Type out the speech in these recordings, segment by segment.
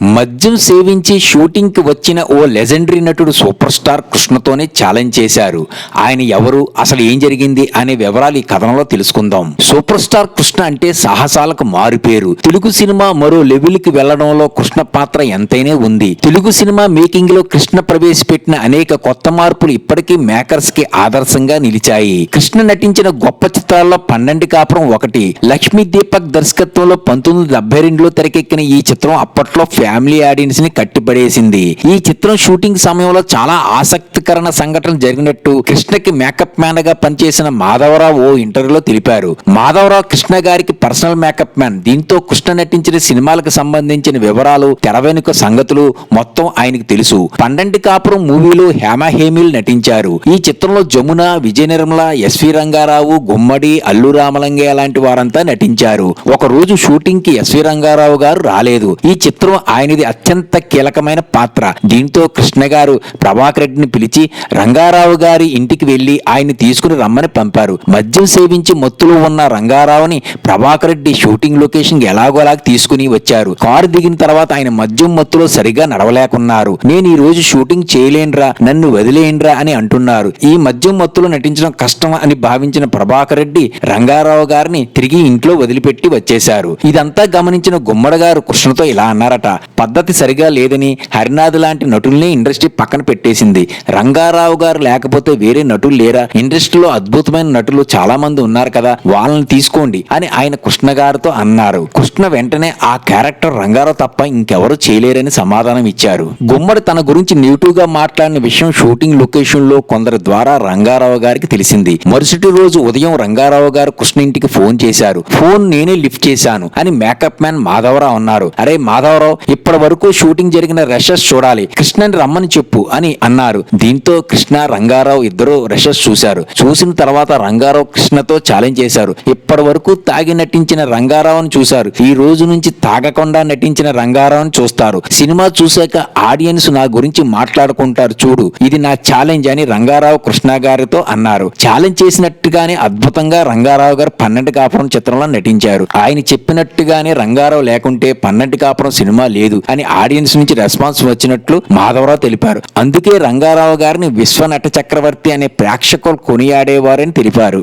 మద్యం సేవించి షూటింగ్కి వచ్చిన ఓ లెజెండరీ నటుడు సూపర్ స్టార్ కృష్ణతోనే ఛాలెంజ్ చేశారు. ఆయన ఎవరు? అసలు ఏం జరిగింది? అనే వివరాలు ఈ కథనంలో తెలుసుకుందాం. సూపర్ స్టార్ కృష్ణ అంటే సాహసాలకు మారుపేరు. తెలుగు సినిమా మరో లెవెల్కి వెళ్ళడంలో కృష్ణ పాత్ర ఎంతైనే ఉంది. తెలుగు సినిమా మేకింగ్లో కృష్ణ ప్రవేశపెట్టిన అనేక కొత్త మార్పులు ఇప్పటికీ మేకర్స్కి ఆదర్శంగా నిలిచాయి. కృష్ణ నటించిన గొప్ప చిత్రాల్లో పన్నెండు కాపురం ఒకటి. లక్ష్మీ దీపక్ దర్శకత్వంలో పంతొమ్మిది డెబ్బై రెండులో తెరకెక్కిన ఈ చిత్రం అప్పట్లో ఫ్యామిలీ ఆడియన్స్ని కట్టిపడేసింది. ఈ చిత్రం షూటింగ్ సమయంలో చాలా ఆసక్తికరణ సంఘటనలు జరిగినట్టు కృష్ణకి మేకప్ మ్యాన్గా పనిచేసిన మాధవరావు ఓ ఇంటర్వ్యూలో తెలిపారు. మాధవరావు కృష్ణ గారికి పర్సనల్ మేకప్ మ్యాన్. దీంతో కృష్ణ నటించిన సినిమాలకు సంబంధించిన వివరాలు తెర వెనుక సంగతులు మొత్తం ఆయనకు తెలుసు. పండంటి కాపురం మూవీలో హేమా హేమీలు నటించారు. ఈ చిత్రంలో జమున విజయ నిర్మల ఎస్వి రంగారావు గుమ్మడి అల్లు రామలంగయ్య లాంటి వారంతా నటించారు. ఒక రోజు షూటింగ్కి ఎస్వి రంగారావు గారు రాలేదు. ఈ చిత్రం ఆయనది అత్యంత కీలకమైన పాత్ర. దీంతో కృష్ణ గారు ప్రభాకర్ రెడ్డిని పిలిచి రంగారావు గారి ఇంటికి వెళ్ళి ఆయన్ని తీసుకుని రమ్మని పంపారు. మద్యం సేవించి మత్తులో ఉన్న రంగారావుని ప్రభాకర్ రెడ్డి షూటింగ్ లొకేషన్ ఎలాగోలాగా తీసుకుని వచ్చారు. కారు దిగిన తర్వాత ఆయన మద్యం మత్తులో సరిగా నడవలేకున్నారు. నేను ఈ రోజు షూటింగ్ చేయలేనురా నన్ను వదిలేయండిరా అని అంటున్నారు. ఈ మద్యం మత్తులో నటించడం కష్టం అని భావించిన ప్రభాకర్ రెడ్డి రంగారావు గారిని తిరిగి ఇంట్లో వదిలిపెట్టి వచ్చేశారు. ఇదంతా గమనించిన గుమ్మడ గారు కృష్ణతో ఇలా అన్నారట పద్ధతి సరిగా లేదని హరినాథ్ లాంటి నటుల్ని ఇండస్ట్రీ పక్కన పెట్టేసింది. రంగారావు గారు లేకపోతే వేరే నటులు లేరా? ఇండస్ట్రీలో అద్భుతమైన నటులు చాలా మంది ఉన్నారు కదా వాళ్ళని తీసుకోండి అని ఆయన కృష్ణ గారితో అన్నారు. కృష్ణ వెంటనే ఆ క్యారెక్టర్ రంగారావు తప్ప ఇంకెవరు చేయలేరని సమాధానం ఇచ్చారు. గుమ్మడి తన గురించి నెగిటివ్గా మాట్లాడిన విషయం షూటింగ్ లొకేషన్లో కొందరి ద్వారా రంగారావు గారికి తెలిసింది. మరుసటి రోజు ఉదయం రంగారావు గారు కృష్ణ ఇంటికి ఫోన్ చేశారు. ఫోన్ నేనే లిఫ్ట్ చేశాను అని మేకప్ మ్యాన్ మాధవరావు అన్నారు. అరే మాధవరావు ఇప్పటి వరకు షూటింగ్ జరిగిన రషెస్ చూడాలి కృష్ణని రమ్మని చెప్పు అని అన్నారు. దీంతో కృష్ణ రంగారావు ఇద్దరు రషెస్ చూశారు. చూసిన తర్వాత రంగారావు కృష్ణతో ఛాలెంజ్ చేశారు. ఇప్పటి వరకు తాగి నటించిన రంగారావుని చూశారు. ఈ రోజు నుంచి తాగకుండా నటించిన రంగారావుని చూస్తారు. సినిమా చూశాక ఆడియన్స్ నా గురించి మాట్లాడుకుంటారు చూడు. ఇది నా ఛాలెంజ్ అని రంగారావు కృష్ణ గారితో అన్నారు. ఛాలెంజ్ చేసినట్టుగానే అద్భుతంగా రంగారావు గారు పన్నెండు కాపురం చిత్రంలో నటించారు. ఆయన చెప్పినట్టుగానే రంగారావు లేకుంటే పన్నెండు కాపురం సినిమా లేదు. అని ఆడియన్స్ నుంచి రెస్పాన్స్ వచ్చినట్లు మాధవరావు తెలిపారు. అందుకే రంగారావు గారిని విశ్వ నట చక్రవర్తి అనే ప్రేక్షకులు కొనియాడేవారని తెలిపారు.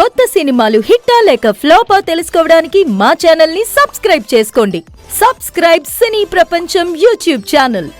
కొత్త సినిమాలు హిట్టా లేక ఫ్లోపా తెలుసుకోవడానికి మా ఛానల్ని సబ్స్క్రైబ్ చేసుకోండి. సబ్స్క్రైబ్ సినీ ప్రపంచం యూట్యూబ్ ఛానల్.